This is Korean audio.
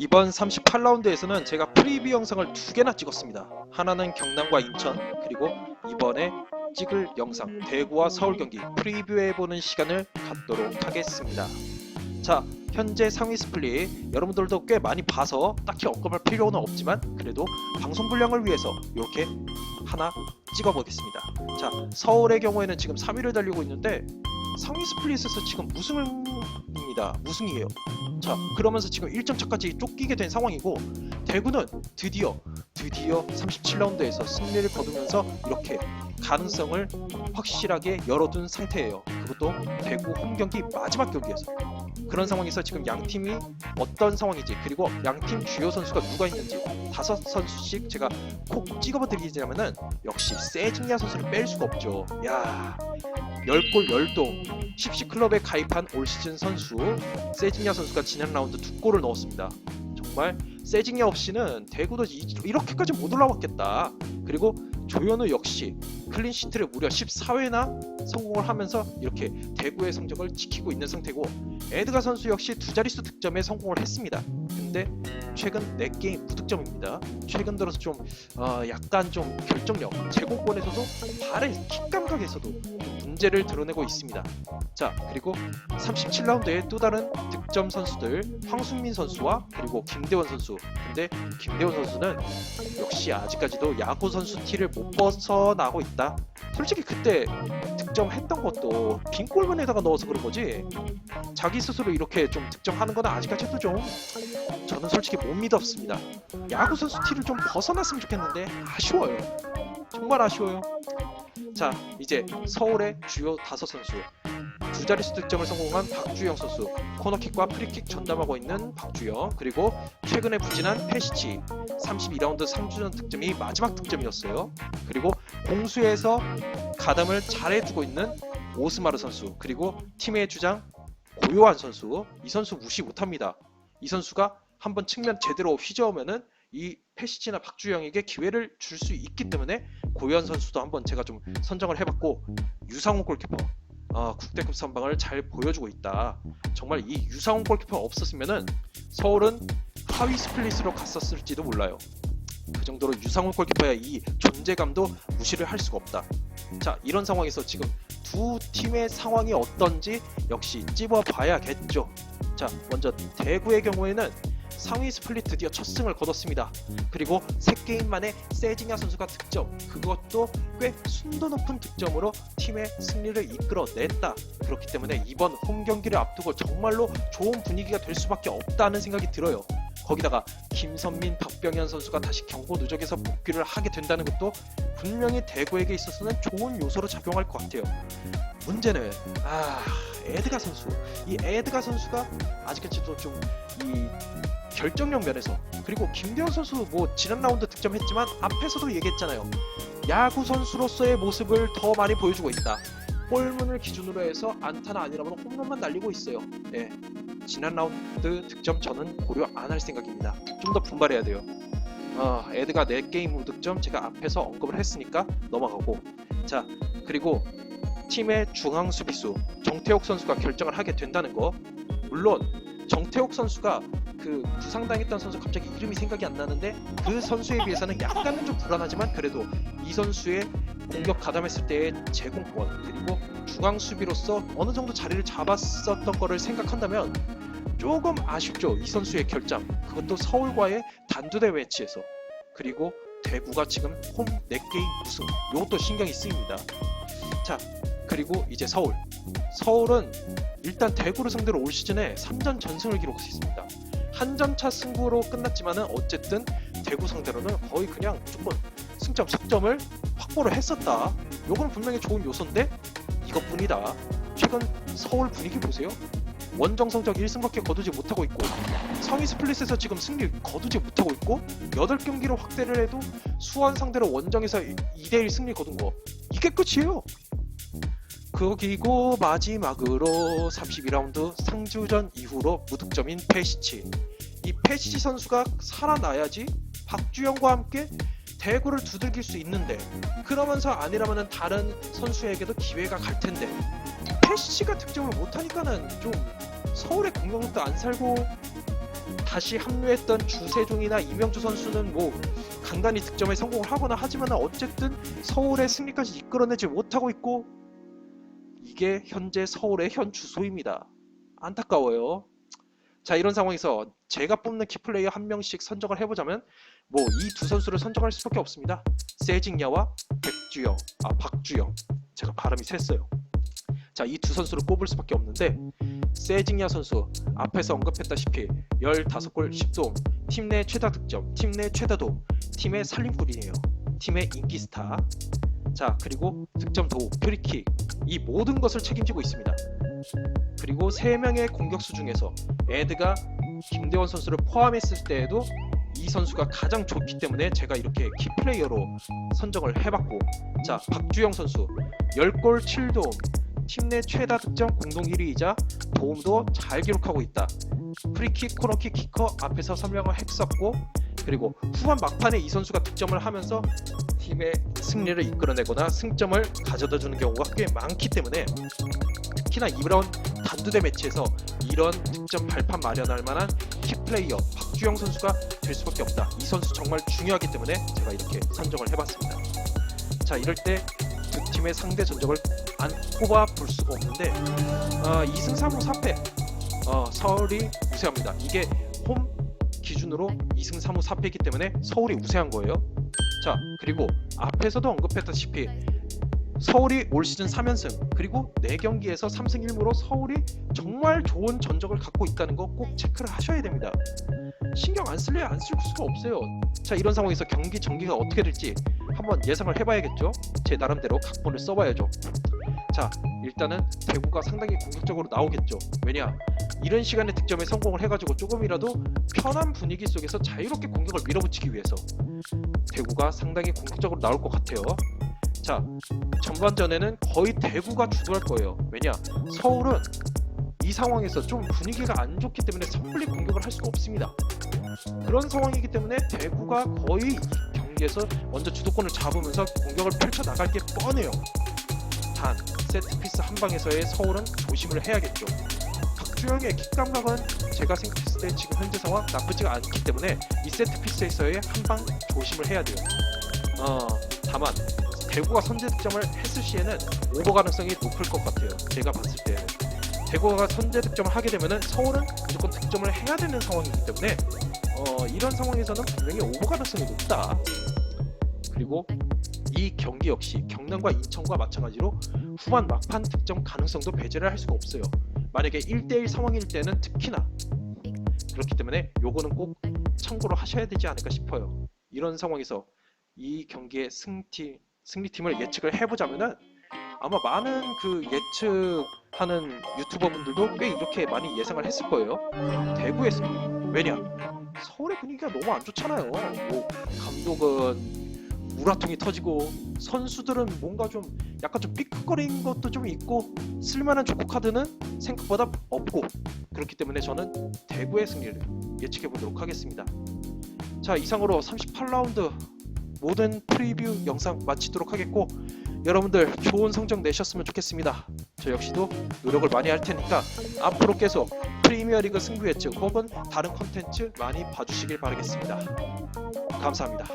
이번 38라운드에서는 제가 프리뷰 영상을 두 개나 찍었습니다. 하나는 경남과 인천, 그리고 이번에 찍을 영상 대구와 서울 경기 프리뷰해보는 시간을 갖도록 하겠습니다. 자, 현재 상위 스플릿 여러분들도 꽤 많이 봐서 딱히 언급할 필요는 없지만 그래도 방송 분량을 위해서 이렇게 하나 찍어보겠습니다. 자, 서울의 경우에는 지금 3위를 달리고 있는데 상위 스플릿에서 지금 무승입니다. 무승이에요. 자, 그러면서 지금 1점 차까지 쫓기게 된 상황이고 대구는 드디어 드디어 37라운드에서 승리를 거두면서 이렇게 가능성을 확실하게 열어둔 상태예요. 그것도 대구 홈 경기 마지막 경기에서 그런 상황에서 지금 양 팀이 어떤 상황인지 그리고 양 팀 주요 선수가 누가 있는지 다섯 선수씩 제가 콕 찍어드리자면은 역시 세징야 선수를 뺄 수가 없죠. 야, 10골 10동 10시 클럽에 가입한 올 시즌 선수 세징야 선수가 지난 라운드 두 골을 넣었습니다. 정말 세징야 없이는 대구도 이, 이렇게까지 못 올라왔겠다. 그리고 조현우 역시 클린시트를 무려 14회나 성공을 하면서 이렇게 대구의 성적을 지키고 있는 상태고 에드가 선수 역시 두 자릿수 득점에 성공을 했습니다. 근데 최근 4게임 무득점입니다. 최근 들어서 좀 어, 약간 좀 결정력, 제공권에서도 발의 킥 감각에서도 좀 문제를 드러내고 있습니다. 자 그리고 37라운드에 또 다른 득점 선수들 황순민 선수와 그리고 김대원 선수. 근데 김대원 선수는 역시 아직까지도 야구 선수 티를 못 벗어나고 있다. 솔직히 그때 득점했던 것도 빈 골문에다가 넣어서 그런 거지. 자기 스스로 이렇게 좀 득점하는 건 아직까지도 좀 저는 솔직히 못 믿었습니다. 야구 선수 티를 좀 벗어났으면 좋겠는데 아쉬워요. 정말 아쉬워요. 자, 이제 서울의 주요 다섯 선수. 두 자릿수 득점을 성공한 박주영 선수, 코너킥과 프리킥 전담하고 있는 박주영, 그리고 최근에 부진한 페시치, 32라운드 3주전 득점이 마지막 득점이었어요. 그리고 공수에서 가담을 잘해주고 있는 오스마르 선수, 그리고 팀의 주장 고요한 선수, 이 선수 무시 못합니다. 이 선수가 한번 측면 제대로 휘저으면은 이 페시치나 박주영에게 기회를 줄 수 있기 때문에 고요한 선수도 한번 제가 좀 선정을 해봤고 유상훈 골키퍼 아, 국대급 선방을 잘 보여주고 있다. 정말 이 유상훈 골키퍼 없었으면은 서울은 하위 스플릿으로 갔었을지도 몰라요. 그 정도로 유상훈 골키퍼의 이 존재감도 무시를 할 수가 없다. 자, 이런 상황에서 지금 두 팀의 상황이 어떤지 역시 찝어봐야겠죠. 자, 먼저 대구의 경우에는 상위 스플릿 드디어 첫 승을 거뒀습니다. 그리고 세 게임 만에 세징야 선수가 득점, 그것도 꽤 순도 높은 득점으로 팀의 승리를 이끌어냈다. 그렇기 때문에 이번 홈 경기를 앞두고 정말로 좋은 분위기가 될 수밖에 없다는 생각이 들어요. 거기다가 김선민, 박병현 선수가 다시 경고 누적에서 복귀를 하게 된다는 것도 분명히 대구에게 있어서는 좋은 요소로 작용할 것 같아요. 문제는 아 에드가 선수, 이 에드가 선수가 아직까지도 좀이 결정력 면에서 그리고 김대현 선수 뭐 지난 라운드 득점했지만 앞에서도 얘기했잖아요. 야구 선수로서의 모습을 더 많이 보여주고 있다. 골문을 기준으로 해서 안타나 아니라면 홈런만 날리고 있어요. 예. 지난 라운드 득점 저는 고려 안 할 생각입니다. 좀 더 분발해야 돼요. 어, 에드가 4게임 무득점 제가 앞에서 언급을 했으니까 넘어가고 자 그리고 팀의 중앙 수비수 정태욱 선수가 결정을 하게 된다는 거 물론 정태욱 선수가 그 부상당했던 선수 갑자기 이름이 생각이 안 나는데 그 선수에 비해서는 약간은 좀 불안하지만 그래도 이 선수의 공격 가담했을 때의 제공권 그리고 중앙 수비로서 어느 정도 자리를 잡았었던 거를 생각한다면 조금 아쉽죠. 이 선수의 결장 그것도 서울과의 단두대 매치에서. 그리고 대구가 지금 홈 4게임 우승. 이것도 신경이 쓰입니다. 자 그리고 이제 서울. 서울은 일단 대구를 상대로 올 시즌에 3전 전승을 기록했습니다 한 점차 승부로 끝났지만은 어쨌든 대구 상대로는 거의 그냥 무조건 승점 석점을 확보를 했었다. 요건 분명히 좋은 요소인데 이것뿐이다. 최근 서울 분위기 보세요. 원정 성적 1승밖에 거두지 못하고 있고 상위 스플릿에서 지금 승리 거두지 못하고 있고 8경기로 확대를 해도 수원 상대로 원정에서 2대1 승리 거둔 거. 이게 끝이에요. 그리고 마지막으로 32라운드 상주전 이후로 무득점인 페시치 이 페시치 선수가 살아나야지 박주영과 함께 대구를 두들길 수 있는데 그러면서 아니라면 다른 선수에게도 기회가 갈 텐데 페시치가 득점을 못하니까는 좀 서울의 공격력도 안 살고 다시 합류했던 주세종이나 이명주 선수는 뭐 간간히 득점에 성공을 하거나 하지만 어쨌든 서울의 승리까지 이끌어내지 못하고 있고 이게 현재 서울의 현 주소입니다. 안타까워요. 자 이런 상황에서 제가 뽑는 키플레이어 한 명씩 선정을 해보자면 뭐 이 두 선수를 선정할 수밖에 없습니다. 세징야와 백주영, 아 박주영. 제가 발음이 샜어요. 자 이 두 선수를 꼽을 수밖에 없는데 세징야 선수 앞에서 언급했다시피 15골 10도움, 팀 내 최다 득점, 팀 내 최다 도움, 팀의 살림꾼이에요. 팀의 인기 스타. 자 그리고 득점 도움, 프리킥 이 모든 것을 책임지고 있습니다. 그리고 3명의 공격수 중에서 에드가 김대원 선수를 포함했을 때에도 이 선수가 가장 좋기 때문에 제가 이렇게 키플레이어로 선정을 해봤고 자 박주영 선수 10골 7도움 팀 내 최다 득점 공동 1위이자 도움도 잘 기록하고 있다. 프리킥 코너킥 키커 앞에서 선명을 했었고 그리고 후반 막판에 이 선수가 득점을 하면서 팀의 승리를 이끌어내거나 승점을 가져다 주는 경우가 꽤 많기 때문에 특히나 이런 단두대 매치에서 이런 득점 발판 마련할 만한 키플레이어 박주영 선수가 될 수밖에 없다. 이 선수 정말 중요하기 때문에 제가 이렇게 선정을 해봤습니다. 자 이럴 때 두 팀의 상대 전적을 안 꼽아 볼 수가 없는데 어, 2승 3무 4패 어, 서울이 우세합니다. 이게 홈 기준으로 2승 3무 4패이기 때문에 서울이 우세한 거예요. 자 그리고 앞에서도 언급했다시피 서울이 올 시즌 3연승 그리고 4경기에서 3승 1무로 서울이 정말 좋은 전적을 갖고 있다는 거 꼭 체크를 하셔야 됩니다. 신경 안 쓸래 안쓸 수가 없어요. 자 이런 상황에서 경기 전개가 어떻게 될지 한번 예상을 해봐야겠죠. 제 나름대로 각본을 써봐야죠. 자 일단은 대구가 상당히 공격적으로 나오겠죠. 왜냐 이런 시간에 득점에 성공을 해가지고 조금이라도 편한 분위기 속에서 자유롭게 공격을 밀어붙이기 위해서 대구가 상당히 공격적으로 나올 것 같아요. 자 전반전에는 거의 대구가 주도할 거예요. 왜냐 서울은 이 상황에서 좀 분위기가 안 좋기 때문에 섣불리 공격을 할 수가 없습니다. 그런 상황이기 때문에 대구가 거의 이 경기에서 먼저 주도권을 잡으면서 공격을 펼쳐 나갈 게 뻔해요. 단 세트피스 한 방에서의 서울은 조심을 해야겠죠. 박주영의 킥 감각은 제가 생각했을 때 지금 현재 상황 나쁘지가 않기 때문에 이 세트피스에서의 한 방 조심을 해야 돼요. 어, 다만 대구가 선제 득점을 했을 시에는 오버 가능성이 높을 것 같아요. 제가 봤을 때는 대구가 선제 득점을 하게 되면은 서울은 무조건 득점을 해야 되는 상황이기 때문에 어, 이런 상황에서는 분명히 오버 가능성이 높다. 그리고 이 경기 역시 경남과 인천과 마찬가지로 후반 막판 득점 가능성도 배제를 할 수가 없어요. 만약에 1대1 상황일 때는 특히나 그렇기 때문에 요거는 꼭 참고로 하셔야 되지 않을까 싶어요. 이런 상황에서 이 경기의 승팀 승리팀을 예측을 해보자면은 아마 많은 그 예측하는 유튜버분들도 꽤 이렇게 많이 예상을 했을 거예요. 승리. 왜냐? 서울의 분위기가 너무 안 좋잖아요. 뭐 감독은 우라통이 터지고 선수들은 뭔가 좀 약간 좀 삐걱거리는 것도 좀 있고 쓸만한 조커 카드는 생각보다 없고 그렇기 때문에 저는 대구의 승리를 예측해 보도록 하겠습니다. 자 이상으로 38라운드 모든 프리뷰 영상 마치도록 하겠고 여러분들 좋은 성적 내셨으면 좋겠습니다. 저 역시도 노력을 많이 할 테니까 앞으로 계속 프리미어리그 승부 예측 혹은 다른 컨텐츠 많이 봐주시길 바라겠습니다. 감사합니다.